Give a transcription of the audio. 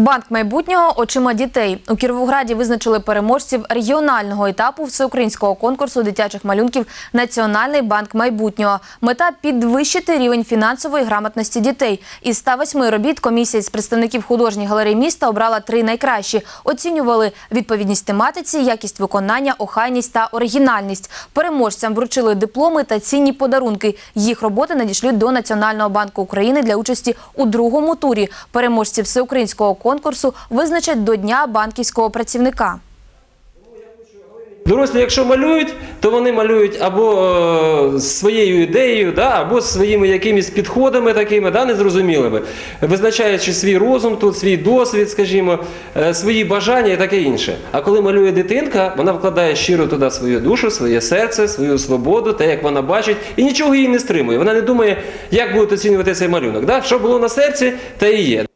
Банк майбутнього очима дітей у Кіровограді визначили переможців регіонального етапу всеукраїнського конкурсу дитячих малюнків Національний банк майбутнього. Мета підвищити рівень фінансової грамотності дітей. Із 108 робіт комісія з представників художніх галерей міста обрала три найкращі. Оцінювали відповідність тематиці, якість виконання, охайність та оригінальність. Переможцям вручили дипломи та цінні подарунки. Їх роботи надішлють до Національного банку України для участі у другому турі. Переможці всеукраїнського конкурсу визначать до Дня банківського працівника. Дорослі, якщо малюють, то вони малюють або е, своєю ідеєю, да, або своїми якимись підходами такими, да, незрозумілими, визначаючи свій розум, тут свій досвід, скажімо, е, свої бажання і таке інше. А коли малює дитинка, вона вкладає щиро туди свою душу, своє серце, свою свободу, те, як вона бачить, і нічого її не стримує. Вона не думає, як будуть оцінювати цей малюнок. Що було на серці, те і є.